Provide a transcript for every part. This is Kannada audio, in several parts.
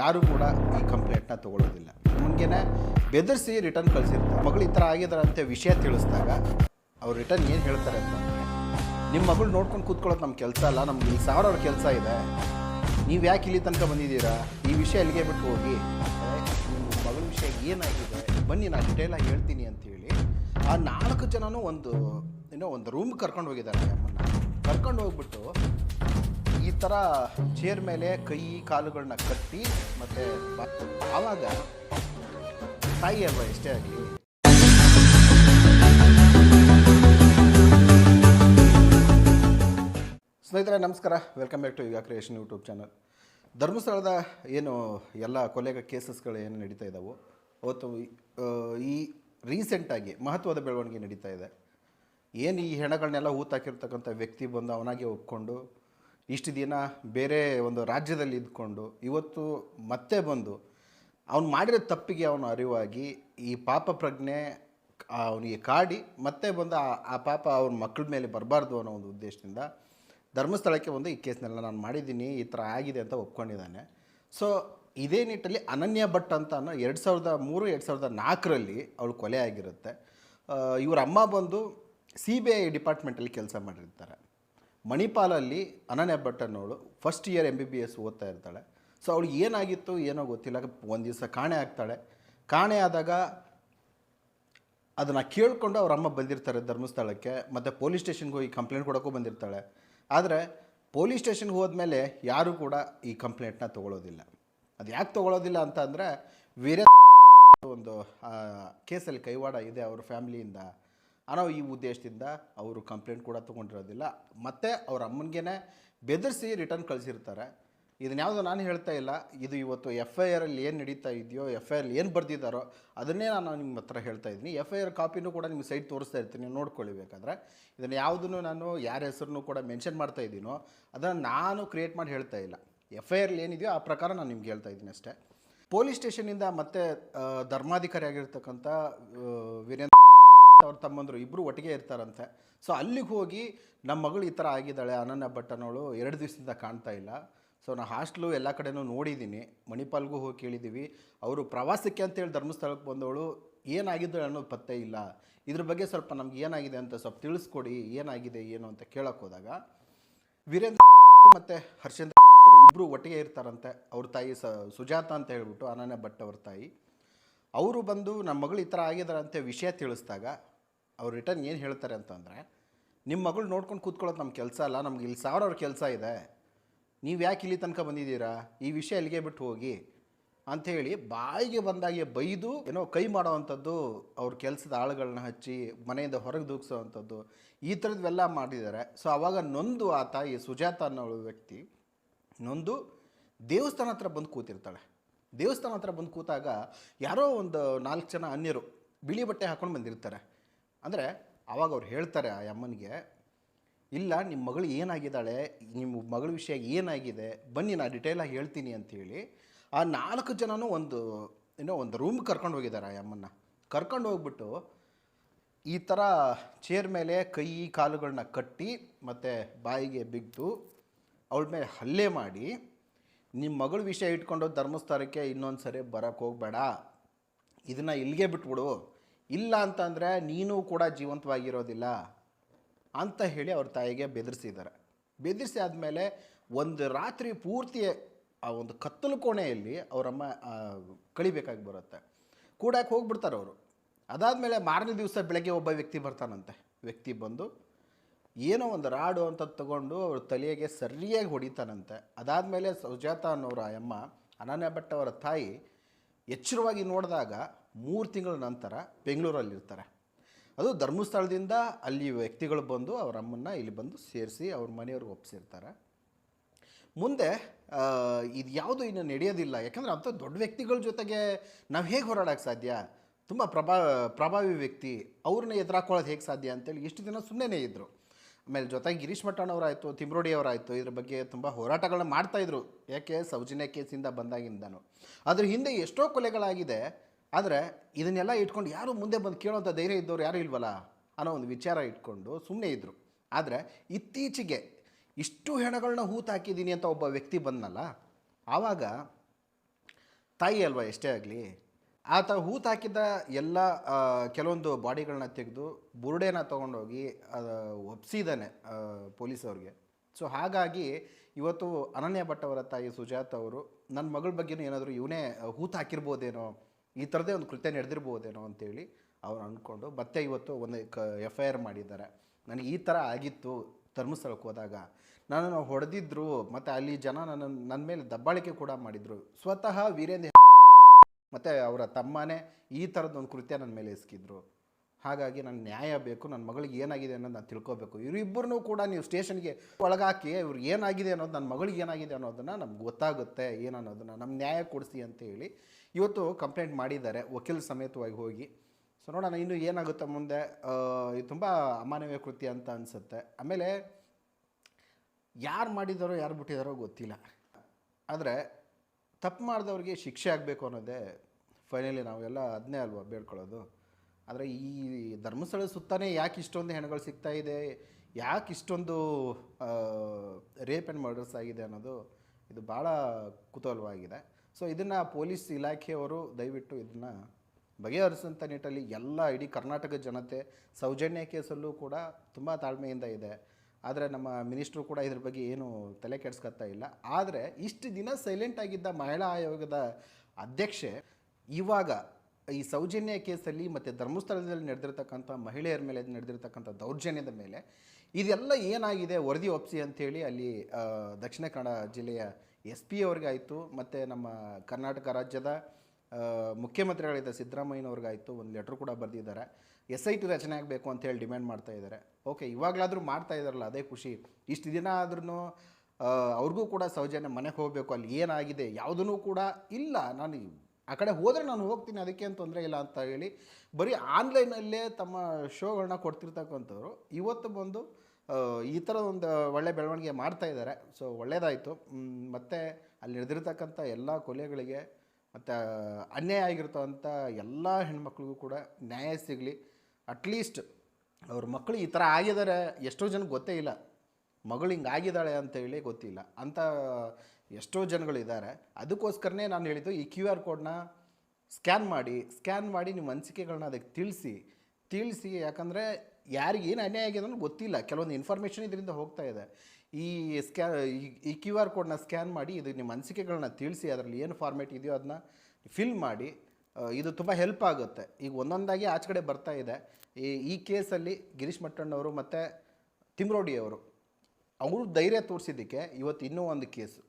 ಯಾರು ಕೂಡ ಈ ಕಂಪ್ಲೇಂಟ್ನ ತಗೊಳ್ಳೋದಿಲ್ಲ ಮುಂಗೇನೆ ಬೆದರಿಸಿ ರಿಟರ್ನ್ ಕಳಿಸಿರ್ತಾರೆ. ಮಗಳು ಈ ಥರ ಆಗಿದ್ದಾರೆ ಅಂತ ವಿಷಯ ತಿಳಿಸಿದಾಗ ಅವ್ರು ರಿಟರ್ನ್ ಏನು ಹೇಳ್ತಾರೆ ಅಂತ ನಿಮ್ಮ ಮಗಳು ನೋಡ್ಕೊಂಡು ಕೂತ್ಕೊಳ್ಳೋದು ನಮ್ಮ ಕೆಲಸ ಅಲ್ಲ, ನಮ್ಗೆ ಇಲ್ಲಿ ಸಾವಿರಾರು ಕೆಲಸ ಇದೆ. ನೀವು ಯಾಕೆ ಇಲ್ಲಿ ತನಕ ಬಂದಿದ್ದೀರಾ? ಈ ವಿಷಯ ಅಲ್ಲಿಗೆ ಬಿಟ್ಟು ಹೋಗಿ. ನಿಮ್ಮ ಮಗಳ ವಿಷಯ ಏನಾಗಿದೆ? ಬನ್ನಿ, ನಾನು ಡಿಟೇಲಾಗಿ ಹೇಳ್ತೀನಿ ಅಂಥೇಳಿ ಆ ನಾಲ್ಕು ಜನನೂ ಒಂದು, ಏನೋ ಒಂದು ರೂಮ್ ಕರ್ಕೊಂಡು ಹೋಗಿದ್ದಾರೆ ಅಮ್ಮನ್ನ. ಕರ್ಕೊಂಡು ಹೋಗ್ಬಿಟ್ಟು ಥರ ಚೇರ್ ಮೇಲೆ ಕೈ ಕಾಲುಗಳನ್ನ ಕಟ್ಟಿ, ಮತ್ತು ಆವಾಗ ತಾಯಿ ಅಲ್ವಾ ಎಷ್ಟೇ ಆಗಲಿ. ಸ್ನೇಹಿತರೆ, ನಮಸ್ಕಾರ. Welcome back to Yuga Creation YouTube channel ಧರ್ಮಸ್ಥಳದ ಏನು ಎಲ್ಲ ಕೊಲೆಗ ಕೇಸಸ್ಗಳು ಏನು ನಡೀತಾ ಇದ್ದಾವೋ ಅವತ್ತು ಈ ರೀಸೆಂಟಾಗಿ ಮಹತ್ವದ ಬೆಳವಣಿಗೆ ನಡೀತಾ ಇದೆ. ಏನು ಈ ಹೆಣಗಳನ್ನೆಲ್ಲ ಹೂತಾಕಿರ್ತಕ್ಕಂಥ ವ್ಯಕ್ತಿ ಬಂದು ಅವನಾಗೆ ಒಪ್ಕೊಂಡು ಇಷ್ಟು ದಿನ ಬೇರೆ ಒಂದು ರಾಜ್ಯದಲ್ಲಿ ಇದ್ಕೊಂಡು ಇವತ್ತು ಮತ್ತೆ ಬಂದು ಅವ್ನು ಮಾಡಿರೋ ತಪ್ಪಿಗೆ ಅವನು ಅರಿವಾಗಿ ಈ ಪಾಪ ಪ್ರಜ್ಞೆ ಅವನಿಗೆ ಕಾಡಿ ಮತ್ತೆ ಬಂದು ಆ- ಪಾಪ ಅವ್ರ ಮಕ್ಕಳ ಮೇಲೆ ಬರಬಾರ್ದು ಅನ್ನೋ ಒಂದು ಉದ್ದೇಶದಿಂದ ಧರ್ಮಸ್ಥಳಕ್ಕೆ ಒಂದು ಈ ಕೇಸ್ನೆಲ್ಲ ನಾನು ಮಾಡಿದ್ದೀನಿ, ಈ ಥರ ಆಗಿದೆ ಅಂತ ಒಪ್ಕೊಂಡಿದ್ದಾನೆ. ಸೊ ಇದೇ ನಿಟ್ಟಲ್ಲಿ ಅನನ್ಯ ಭಟ್ ಅಂತ ಅನ್ನೋ ಎರಡು ಸಾವಿರದ ಮೂರು, ಎರಡು ಸಾವಿರದ ನಾಲ್ಕರಲ್ಲಿ ಅವಳು ಕೊಲೆ ಆಗಿರುತ್ತೆ. ಇವ್ರ ಅಮ್ಮ ಬಂದು ಸಿ ಬಿ ಐ ಡಿಪಾರ್ಟ್ಮೆಂಟಲ್ಲಿ ಕೆಲಸ ಮಾಡಿರ್ತಾರೆ. ಮಣಿಪಾಲಲ್ಲಿ Ananya Bhat ಅನ್ನೋಳು first year M B B S ಓದ್ತಾ ಇರ್ತಾಳೆ. ಸೊ ಅವಳಿಗೆ ಏನಾಗಿತ್ತು ಏನೋ ಗೊತ್ತಿಲ್ಲ. ಒಂದು ದಿವಸ ಕಾಣೆ ಆಗ್ತಾಳೆ. ಕಾಣೆ ಆದಾಗ ಅದನ್ನು ಕೇಳಿಕೊಂಡು ಅವ್ರ ಅಮ್ಮ ಬಂದಿರ್ತಾರೆ ಧರ್ಮಸ್ಥಳಕ್ಕೆ. ಮತ್ತು ಪೊಲೀಸ್ ಸ್ಟೇಷನ್ಗೆ ಹೋಗಿ ಕಂಪ್ಲೇಂಟ್ ಕೊಡೋಕ್ಕೂ ಬಂದಿರ್ತಾಳೆ. ಆದರೆ ಪೊಲೀಸ್ ಸ್ಟೇಷನ್ಗೆ ಹೋದ್ಮೇಲೆ ಯಾರೂ ಕೂಡ ಈ ಕಂಪ್ಲೇಂಟ್ನ ತೊಗೊಳೋದಿಲ್ಲ. ಅದು ಯಾಕೆ ತೊಗೊಳೋದಿಲ್ಲ ಅಂತ ಅಂದರೆ ವೀರ್ಯ ಒಂದು ಕೇಸಲ್ಲಿ ಕೈವಾಡ ಇದೆ ಅವ್ರ ಫ್ಯಾಮಿಲಿಯಿಂದ ಅನ್ನೋ ಈ ಉದ್ದೇಶದಿಂದ ಅವರು ಕಂಪ್ಲೇಂಟ್ ಕೂಡ ತೊಗೊಂಡಿರೋದಿಲ್ಲ. ಮತ್ತು ಅವ್ರ ಅಮ್ಮನಿಗೆ ಬೆದರಿಸಿ ರಿಟರ್ನ್ ಕಳಿಸಿರ್ತಾರೆ. ಇದನ್ನ ಯಾವುದು ನಾನು ಹೇಳ್ತಾ ಇಲ್ಲ. ಇದು ಇವತ್ತು ಎಫ್ ಐ ಆರಲ್ಲಿ ಏನು ನಡೀತಾ ಇದೆಯೋ ಎಫ್ ಐ ಆರ್ ಏನು ಬರೆದಿದ್ದಾರೋ ಅದನ್ನೇ ನಾನು ನಿಮ್ಮ ಹತ್ರ ಹೇಳ್ತಾ ಇದ್ದೀನಿ. ಎಫ್ ಐ ಆರ್ ಕಾಪಿನೂ ಕೂಡ ನಿಮ್ಗೆ ಸೈಟ್ ತೋರಿಸ್ತಾ ಇರ್ತೀನಿ ನೋಡ್ಕೊಳ್ಳಿ ಬೇಕಾದ್ರೆ ಇದನ್ನು ಯಾವುದನ್ನು ನಾನು, ಯಾರ ಹೆಸರನ್ನು ಕೂಡ ಮೆನ್ಷನ್ ಮಾಡ್ತಾ ಇದ್ದೀನೋ ಅದನ್ನು ನಾನು ಕ್ರಿಯೇಟ್ ಮಾಡಿ ಹೇಳ್ತಾ ಇಲ್ಲ. ಎಫ್ ಐ ಆರ್ಲಿ ಏನಿದೆಯೋ ಆ ಪ್ರಕಾರ ನಾನು ನಿಮ್ಗೆ ಹೇಳ್ತಾ ಇದ್ದೀನಿ ಅಷ್ಟೇ. ಪೊಲೀಸ್ ಸ್ಟೇಷನಿಂದ ಮತ್ತೆ ಧರ್ಮಾಧಿಕಾರಿ ಆಗಿರ್ತಕ್ಕಂಥ ವೀರೇಂದ್ರ ಅವ್ರ ತಮ್ಮಂದರು ಇಬ್ಬರು ಒಟ್ಟಿಗೆ ಇರ್ತಾರಂತೆ. ಸೊ ಅಲ್ಲಿಗೆ ಹೋಗಿ ನಮ್ಮ ಮಗಳು ಈ ಥರ ಆಗಿದ್ದಾಳೆ, ಅನನ್ಯ ಭಟ್ ಅನ್ನೋಳು ಎರಡು ದಿವಸದಿಂದ ಕಾಣ್ತಾ ಇಲ್ಲ. ಸೊ ನಾನು ಹಾಸ್ಟ್ಲು ಎಲ್ಲ ಕಡೆನೂ ನೋಡಿದ್ದೀನಿ ಮಣಿಪಾಲ್ಗೂ ಹೋಗಿ ಕೇಳಿದ್ದೀವಿ ಅವರು ಪ್ರವಾಸಕ್ಕೆ ಅಂತೇಳಿ ಧರ್ಮಸ್ಥಳಕ್ಕೆ ಬಂದವಳು, ಏನಾಗಿದ್ದಾಳೆ ಅನ್ನೋದು ಪತ್ತೆ ಇಲ್ಲ. ಇದ್ರ ಬಗ್ಗೆ ಸ್ವಲ್ಪ ನಮ್ಗೆ ಏನಾಗಿದೆ ಅಂತ ಸ್ವಲ್ಪ ತಿಳಿಸ್ಕೊಡಿ, ಏನಾಗಿದೆ, ಏನು ಅಂತ ಕೇಳಕ್ಕೆ ಹೋದಾಗ ವೀರೇಂದ್ರ ಮತ್ತು ಹರ್ಷೇಂದ್ರ ಇಬ್ಬರು ಒಟ್ಟಿಗೆ ಇರ್ತಾರಂತೆ. ಅವ್ರ ತಾಯಿ ಸ, ಸುಜಾತ ಅಂತ ಹೇಳ್ಬಿಟ್ಟು ಅನನ್ಯ ಭಟ್ ಅವ್ರ ತಾಯಿ. ಅವರು ಬಂದು ನಮ್ಮ ಮಗಳು ಈ ಥರ ಆಗಿದ್ದಾರೆ ವಿಷಯ ತಿಳಿಸಿದಾಗ ಅವ್ರು ರಿಟರ್ನ್ ಏನು ಹೇಳ್ತಾರೆ ಅಂತಂದರೆ ನಿಮ್ಮ ಮಗಳು ನೋಡ್ಕೊಂಡು ಕೂತ್ಕೊಳ್ಳೋದು ನಮ್ಮ ಕೆಲಸ ಅಲ್ಲ, ನಮ್ಗೆ ಇಲ್ಲಿ ಸಾವಿರಾರು ಕೆಲಸ ಇದೆ. ನೀವು ಯಾಕೆ ಇಲ್ಲಿ ತನಕ ಬಂದಿದ್ದೀರಾ? ಈ ವಿಷಯ ಇಲ್ಲಿಗೆ ಬಿಟ್ಟು ಹೋಗಿ? ಅಂಥೇಳಿ ಬಾಯಿಗೆ ಬಂದಾಗೆ ಬೈದು, ಏನೋ ಕೈ ಮಾಡೋವಂಥದ್ದು, ಅವ್ರ ಕೆಲಸದ ಆಳುಗಳನ್ನ ಹಚ್ಚಿ, ಮನೆಯಿಂದ ಹೊರಗೆ ದೂಗಿಸೋ ಅಂಥದ್ದು ಈ ಥರದ್ವೆಲ್ಲ ಮಾಡಿದ್ದಾರೆ. ಸೊ ಆವಾಗ ನೊಂದು ಆತ, ಈ ಸುಜಾತ ಅನ್ನೋ ವ್ಯಕ್ತಿ, ನೊಂದು ದೇವಸ್ಥಾನ ಹತ್ರ ಬಂದು ಕೂತಿರ್ತಾಳೆ. ದೇವಸ್ಥಾನ ಹತ್ರ ಬಂದು ಕೂತಾಗ, ಯಾರೋ ಒಂದು ನಾಲ್ಕು ಜನ ಅನ್ಯರು ಬಿಳಿ ಬಟ್ಟೆ ಹಾಕೊಂಡು ಬಂದಿರ್ತಾರೆ. ಅಂದರೆ ಆವಾಗ ಅವ್ರು ಹೇಳ್ತಾರೆ ಆ ಅಮ್ಮನಿಗೆ, ಇಲ್ಲ ನಿಮ್ಮ ಮಗಳು ಏನಾಗಿದ್ದಾಳೆ ನಿಮ್ಮ ಮಗಳ ವಿಷಯ ಏನಾಗಿದೆ, ಬನ್ನಿ ನಾನು ಡಿಟೇಲಾಗಿ ಹೇಳ್ತೀನಿ ಅಂಥೇಳಿ ಆ ನಾಲ್ಕು ಜನನೂ ಒಂದು, ಏನೋ ಒಂದು ರೂಮ್ ಕರ್ಕೊಂಡು ಹೋಗಿದ್ದಾರೆ ಆ ಅಮ್ಮನ್ನ. ಕರ್ಕೊಂಡು ಹೋಗ್ಬಿಟ್ಟು ಈ ಥರ ಚೇರ್ ಮೇಲೆ ಕೈ ಕಾಲುಗಳನ್ನ ಕಟ್ಟಿ ಮತ್ತು ಬಾಯಿಗೆ ಬಿದ್ದು ಅವಳ ಮೇಲೆ ಹಲ್ಲೆ ಮಾಡಿ ನಿಮ್ಮ ಮಗಳ ವಿಷಯ ಇಟ್ಕೊಂಡು ಧರ್ಮಸ್ಥಳಕ್ಕೆ ಇನ್ನೊಂದು ಸರಿ ಬರೋಕ್ಕೆ ಹೋಗಬೇಡ. ಇದನ್ನು ಇಲ್ಲಿಗೆ ಬಿಟ್ಬಿಡು. ಇಲ್ಲ ಅಂತಂದರೆ ನೀನು ಕೂಡ ಜೀವಂತವಾಗಿರೋದಿಲ್ಲ ಅಂತ ಹೇಳಿ ಅವ್ರ ತಾಯಿಗೆ ಬೆದರಿಸಿದ್ದಾರೆ. ಬೆದರಿಸಿ ಆದಮೇಲೆ ಒಂದು ರಾತ್ರಿ ಪೂರ್ತಿ ಆ ಒಂದು ಕತ್ತಲು ಕೋಣೆಯಲ್ಲಿ ಅವರಮ್ಮ ಕಳಿಬೇಕಾಗಿ ಬರುತ್ತೆ. ಕೂಡಕ್ಕೆ ಹೋಗ್ಬಿಡ್ತಾರೆ ಅವರು. ಅದಾದಮೇಲೆ ಮಾರನೇ ದಿವಸ ಬೆಳಗ್ಗೆ ಒಬ್ಬ ವ್ಯಕ್ತಿ ಬರ್ತಾನಂತೆ. ವ್ಯಕ್ತಿ ಬಂದು ಏನೋ ಒಂದು ರಾಡು ಅಂತ ತಗೊಂಡು ಅವ್ರ ತಲೆಗೆ ಸರಿಯಾಗಿ ಹೊಡಿತಾನಂತೆ. ಅದಾದಮೇಲೆ ಸುಜಾತ ಅನ್ನೋರ ಅಮ್ಮ ಅನನ್ಯ ಭಟ್ ಅವರ ತಾಯಿ ಎಚ್ಚರವಾಗಿ ನೋಡಿದಾಗ ಮೂರು ತಿಂಗಳ ನಂತರ ಬೆಂಗಳೂರಲ್ಲಿರ್ತಾರೆ. ಅದು ಧರ್ಮಸ್ಥಳದಿಂದ ಅಲ್ಲಿ ವ್ಯಕ್ತಿಗಳು ಬಂದು ಅವ್ರ ಅಮ್ಮನ್ನ ಇಲ್ಲಿ ಬಂದು ಸೇರಿಸಿ ಅವ್ರ ಮನೆಯವ್ರಿಗೆ ಒಪ್ಪಿಸಿರ್ತಾರೆ ಮುಂದೆ ಇದು ಯಾವುದು ಇನ್ನು ನಡೆಯೋದಿಲ್ಲ. ಯಾಕಂದರೆ ಅಂಥ ದೊಡ್ಡ ವ್ಯಕ್ತಿಗಳ ಜೊತೆಗೆ ನಾವು ಹೇಗೆ ಹೋರಾಡೋಕ್ಕೆ ಸಾಧ್ಯ? ತುಂಬ ಪ್ರಭಾ, ಪ್ರಭಾವಿ ವ್ಯಕ್ತಿ, ಅವ್ರನ್ನ ಎದುರಾಕೊಳ್ಳೋದು ಹೇಗೆ ಸಾಧ್ಯ ಅಂತೇಳಿ ಇಷ್ಟು ದಿನ ಸುಮ್ಮನೆ ಇದ್ದರು ಆಮೇಲೆ ಜೊತೆಗೆ ಗಿರೀಶ್ ಮಟ್ಟಣ್ಣವರಾಯಿತು ತಿಮ್ರೋಡಿ ಅವರಾಯಿತು, ಇದ್ರ ಬಗ್ಗೆ ತುಂಬ ಹೋರಾಟಗಳನ್ನ ಮಾಡ್ತಾಯಿದ್ರು ಯಾಕೆ? ಸೌಜನ್ಯ ಕೇಸಿಂದ ಬಂದಾಗಿಂದನು. ಅದ್ರ ಹಿಂದೆ ಎಷ್ಟೋ ಕೊಲೆಗಳಾಗಿದೆ. ಆದರೆ ಇದನ್ನೆಲ್ಲ ಇಟ್ಕೊಂಡು ಯಾರು ಮುಂದೆ ಬಂದು ಕೇಳೋಂಥ ಧೈರ್ಯ ಇದ್ದವ್ರು ಯಾರೂ ಇಲ್ವಲ್ಲ ಅನ್ನೋ ಒಂದು ವಿಚಾರ ಇಟ್ಕೊಂಡು ಸುಮ್ಮನೆ ಇದ್ದರು ಆದರೆ ಇತ್ತೀಚೆಗೆ ಇಷ್ಟು ಹೆಣಗಳನ್ನ ಹೂತು ಹಾಕಿದ್ದೀನಿ ಅಂತ ಒಬ್ಬ ವ್ಯಕ್ತಿ ಬಂದನಲ್ಲ, ಆವಾಗ ತಾಯಿ ಅಲ್ವಾ ಎಷ್ಟೇ ಆಗಲಿ, ಆತ ಹೂತು ಹಾಕಿದ್ದ ಎಲ್ಲ ಕೆಲವೊಂದು ಬಾಡಿಗಳನ್ನ ತೆಗೆದು ಬುರುಡೆನ ತೊಗೊಂಡೋಗಿ ಒಪ್ಸಿದ್ದಾನೆ ಪೊಲೀಸವ್ರಿಗೆ ಸೊ ಹಾಗಾಗಿ ಇವತ್ತು ಅನನ್ಯ ಭಟ್ ಅವರ ತಾಯಿ ಸುಜಾತ ಅವರು ನನ್ನ ಮಗಳ ಬಗ್ಗೆನೂ ಏನಾದರೂ ಇವನೇ ಹೂತು ಹಾಕಿರ್ಬೋದೇನೋ ಈ ಥರದೇ ಒಂದು ಕೃತ್ಯ ನಡೆದಿರ್ಬೋದೇನೋ ಅಂತೇಳಿ ಅವ್ರು ಅಂದ್ಕೊಂಡು ಮತ್ತೆ ಇವತ್ತು ಒಂದು ಕ ಎಫ್ ಐ ಆರ್ ಮಾಡಿದ್ದಾರೆ. ನನಗೆ ಈ ಥರ ಆಗಿತ್ತು ಧರ್ಮಸ್ಥಳಕ್ಕೆ ಹೋದಾಗ. ನನ್ನನ್ನು ಹೊಡೆದಿದ್ರು, ಮತ್ತು ಅಲ್ಲಿ ಜನ ನನ್ನ ನನ್ನ ಮೇಲೆ ದಬ್ಬಾಳಿಕೆ ಕೂಡ ಮಾಡಿದರು. ಸ್ವತಃ ವೀರೇಂದ್ರ ಮತ್ತು ಅವರ ತಮ್ಮನೇ ಈ ಥರದ್ದೊಂದು ಕೃತ್ಯ ನನ್ನ ಮೇಲೆ ಎಸಗಿದ್ರು. ಹಾಗಾಗಿ ನನ್ನ ನ್ಯಾಯ ಬೇಕು, ನನ್ನ ಮಗಳಿಗೆ ಏನಾಗಿದೆ ಅನ್ನೋದು ನಾನು ತಿಳ್ಕೊಬೇಕು. ಇವರಿಬ್ಬರನ್ನೂ ಕೂಡ ನೀವು ಸ್ಟೇಷನ್ಗೆ ಒಳಗಾಕಿ ಇವ್ರಿಗೆ ಏನಾಗಿದೆ ಅನ್ನೋದು, ನನ್ನ ಮಗಳಿಗೆ ಏನಾಗಿದೆ ಅನ್ನೋದನ್ನು ನಮ್ಗೆ ಗೊತ್ತಾಗುತ್ತೆ ಏನನ್ನೋದನ್ನು ನಮ್ಮ ನ್ಯಾಯ ಕೊಡಿಸಿ ಅಂತ ಹೇಳಿ ಇವತ್ತು ಕಂಪ್ಲೇಂಟ್ ಮಾಡಿದ್ದಾರೆ, ವಕೀಲ ಸಮೇತವಾಗಿ ಹೋಗಿ. ಸೊ ನೋಡೋಣ, ಇನ್ನು ಏನಾಗುತ್ತೆ ಮುಂದೆ? ಇದು ತುಂಬ ಅಮಾನವೀಯ ಕೃತಿ ಅಂತ ಅನಿಸುತ್ತೆ. ಆಮೇಲೆ ಯಾರು ಮಾಡಿದಾರೋ, ಯಾರು ಬಿಟ್ಟಿದಾರೋ ಗೊತ್ತಿಲ್ಲ. ಆದರೆ ತಪ್ಪು ಮಾಡಿದವ್ರಿಗೆ ಶಿಕ್ಷೆ ಆಗಬೇಕು ಅನ್ನೋದೇ ಫೈನಲಿ ನಾವೆಲ್ಲ ಅದನ್ನೇ ಅಲ್ವಾ ಬೇಡ್ಕೊಳ್ಳೋದು? ಆದರೆ ಈ ಧರ್ಮಸ್ಥಳದ ಸುತ್ತಾನೇ ಯಾಕೆ ಇಷ್ಟೊಂದು ಹೆಣಗಳು ಸಿಗ್ತಾ ಇದೆ? ಯಾಕೆ ಇಷ್ಟೊಂದು ರೇಪ್ ಆ್ಯಂಡ್ ಮರ್ಡರ್ಸ್ ಆಗಿದೆ ಅನ್ನೋದು ಇದು ಭಾಳ ಕುತೂಹಲವಾಗಿದೆ. ಸೊ ಇದನ್ನು ಪೊಲೀಸ್ ಇಲಾಖೆಯವರು ದಯವಿಟ್ಟು ಇದನ್ನು ಬಗೆಹರಿಸುವಂಥ ನಿಟ್ಟಲ್ಲಿ ಎಲ್ಲ ಇಡೀ ಕರ್ನಾಟಕ ಜನತೆ ಸೌಜನ್ಯ ಕೇಸಲ್ಲೂ ಕೂಡ ತುಂಬ ತಾಳ್ಮೆಯಿಂದ ಇದೆ. ಆದರೆ ನಮ್ಮ ಮಿನಿಸ್ಟ್ರು ಕೂಡ ಇದ್ರ ಬಗ್ಗೆ ಏನು ತಲೆ ಕೆಡಿಸ್ಕೊತಾ ಇಲ್ಲ. ಆದರೆ ಇಷ್ಟು ದಿನ ಸೈಲೆಂಟ್ ಆಗಿದ್ದ ಮಹಿಳಾ ಆಯೋಗದ ಅಧ್ಯಕ್ಷೆ ಇವಾಗ ಈ ಸೌಜನ್ಯ ಕೇಸಲ್ಲಿ ಮತ್ತು ಧರ್ಮಸ್ಥಳದಲ್ಲಿ ನಡೆದಿರ್ತಕ್ಕಂಥ ಮಹಿಳೆಯರ ಮೇಲೆ ನಡೆದಿರ್ತಕ್ಕಂಥ ದೌರ್ಜನ್ಯದ ಮೇಲೆ ಇದೆಲ್ಲ ಏನಾಗಿದೆ, ವರದಿ ಒಪ್ಸಿ ಅಂಥೇಳಿ ಅಲ್ಲಿ ದಕ್ಷಿಣ ಕನ್ನಡ ಜಿಲ್ಲೆಯ ಎಸ್ ಪಿ ಅವ್ರಿಗಾಯಿತು ಮತ್ತು ನಮ್ಮ ಕರ್ನಾಟಕ ರಾಜ್ಯದ ಮುಖ್ಯಮಂತ್ರಿಗಳಿದ್ದ ಸಿದ್ದರಾಮಯ್ಯನವ್ರಿಗಾಯಿತು, ಒಂದು ಲೆಟ್ರ್ ಕೂಡ ಬರೆದಿದ್ದಾರೆ. ಎಸ್ ಐ ಟಿ ರಚನೆ ಆಗಬೇಕು ಅಂತೇಳಿ ಡಿಮ್ಯಾಂಡ್ ಮಾಡ್ತಾ ಇದ್ದಾರೆ. ಓಕೆ, ಇವಾಗಲಾದರೂ ಮಾಡ್ತಾ ಇದ್ದಾರಲ್ಲ, ಅದೇ ಖುಷಿ. ಇಷ್ಟು ದಿನ ಆದ್ರೂ ಅವ್ರಿಗೂ ಕೂಡ ಸೌಜನ್ಯ ಮನೆಗೆ ಹೋಗಬೇಕು, ಅಲ್ಲಿ ಏನಾಗಿದೆ ಯಾವುದೂ ಕೂಡ ಇಲ್ಲ. ನಾನು ಆ ಕಡೆ ಹೋದರೆ ನಾನು ಹೋಗ್ತೀನಿ, ಅದಕ್ಕೆ ಏನು ತೊಂದರೆ ಇಲ್ಲ ಅಂತ ಹೇಳಿ ಬರೀ ಆನ್ಲೈನಲ್ಲೇ ತಮ್ಮ ಶೋಗಳನ್ನ ಕೊಡ್ತಿರ್ತಕ್ಕಂಥವ್ರು. ಇವತ್ತು ಬಂದು ಈ ಥರ ಒಂದು ಒಳ್ಳೆ ಬೆಳವಣಿಗೆ ಮಾಡ್ತಾ ಇದ್ದಾರೆ. ಸೊ ಒಳ್ಳೆಯದಾಯಿತು ಮತ್ತು ಅಲ್ಲಿ ನಡೆದಿರ್ತಕ್ಕಂಥ ಎಲ್ಲ ಕೊಲೆಗಳಿಗೆ, ಮತ್ತು ಅನ್ಯಾಯ ಆಗಿರ್ತವಂಥ ಎಲ್ಲ ಹೆಣ್ಮಕ್ಳಿಗೂ ಕೂಡ ನ್ಯಾಯ ಸಿಗಲಿ. ಅಟ್ಲೀಸ್ಟ್ ಅವ್ರ ಮಕ್ಕಳು ಈ ಥರ ಆಗಿದ್ದಾರೆ, ಎಷ್ಟೋ ಜನಕ್ಕೆ ಗೊತ್ತೇ ಇಲ್ಲ. ಮಗಳು ಹಿಂಗೆ ಆಗಿದ್ದಾಳೆ ಅಂತ ಹೇಳಿ ಗೊತ್ತಿಲ್ಲ. ಅಂಥ ಎಷ್ಟೋ ಜನಗಳು ಇದ್ದಾರೆ ಅದಕ್ಕೋಸ್ಕರನೇ ನಾನು ಹೇಳಿದ್ದು ಈ ಕ್ಯೂ ಆರ್ ಕೋಡ್ನ ಸ್ಕ್ಯಾನ್ ಮಾಡಿ ಸ್ಕ್ಯಾನ್ ಮಾಡಿ ನಿಮ್ಮ ಅನಿಸಿಕೆಗಳನ್ನ ಅದಕ್ಕೆ ತಿಳಿಸಿ. ತಿಳಿಸಿ ಯಾಕಂದರೆ ಯಾರಿಗೆ ಏನು ಅನ್ಯಾಯ ಆಗಿದೆ ಅನ್ನೋದು ಗೊತ್ತಿಲ್ಲ. ಕೆಲವೊಂದು ಇನ್ಫಾರ್ಮೇಷನ್ ಇದರಿಂದ ಹೋಗ್ತಾ ಇದೆ. ಈ ಸ್ಕ್ಯಾ, ಈ ಕ್ಯೂ ಆರ್ ಕೋಡ್ನ ಸ್ಕ್ಯಾನ್ ಮಾಡಿ, ಇದು ನಿಮ್ಮ ಅನಿಸಿಕೆಗಳನ್ನ ತಿಳಿಸಿ, ಅದರಲ್ಲಿ ಏನು ಫಾರ್ಮೇಟ್ ಇದೆಯೋ ಅದನ್ನ ಫಿಲ್ ಮಾಡಿ ಇದು ತುಂಬ ಹೆಲ್ಪ್ ಆಗುತ್ತೆ. ಈಗ ಒಂದೊಂದಾಗಿ ಆಚೆ ಕಡೆ ಬರ್ತಾ ಇದೆ. ಈ ಈ ಕೇಸಲ್ಲಿ ಗಿರೀಶ್ ಮಟ್ಟಣ್ಣವರು ಮತ್ತು ತಿಮ್ರೋಡಿ ಅವರು ಅವರು ಧೈರ್ಯ ತೋರಿಸಿದ್ದಕ್ಕೆ ಇವತ್ತು ಇನ್ನೂ ಒಂದು ಕೇಸು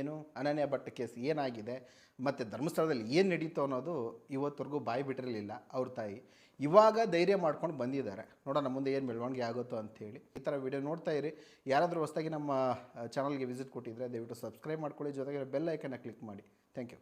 ಏನು ಅನನ್ಯ ಭಟ್ ಕೇಸ್ ಏನಾಗಿದೆ, ಮತ್ತು ಧರ್ಮಸ್ಥಳದಲ್ಲಿ ಏನು ನಡೀತು ಅನ್ನೋದು ಇವತ್ತವರೆಗೂ ಬಾಯಿ ಬಿಟ್ಟಿರಲಿಲ್ಲ ಅವ್ರ ತಾಯಿ. ಇವಾಗ ಧೈರ್ಯ ಮಾಡ್ಕೊಂಡು ಬಂದಿದ್ದಾರೆ. ನೋಡೋಣ ಮುಂದೆ ಏನು ಬೆಳವಣಿಗೆ ಆಗುತ್ತೋ ಅಂಥೇಳಿ ಈ ಥರ ವಿಡಿಯೋ ನೋಡ್ತಾ ಇರಿ. ಯಾರಾದರೂ ಹೊಸದಾಗಿ ನಮ್ಮ ಚಾನಲ್ಗೆ ವಿಸಿಟ್ ಕೊಟ್ಟಿದ್ರೆ ದಯವಿಟ್ಟು ಸಬ್ಸ್ಕ್ರೈಬ್ ಮಾಡ್ಕೊಳ್ಳಿ. ಜೊತೆಗೆ ಬೆಲ್ ಐಕನ್ನ ಕ್ಲಿಕ್ ಮಾಡಿ. Thank you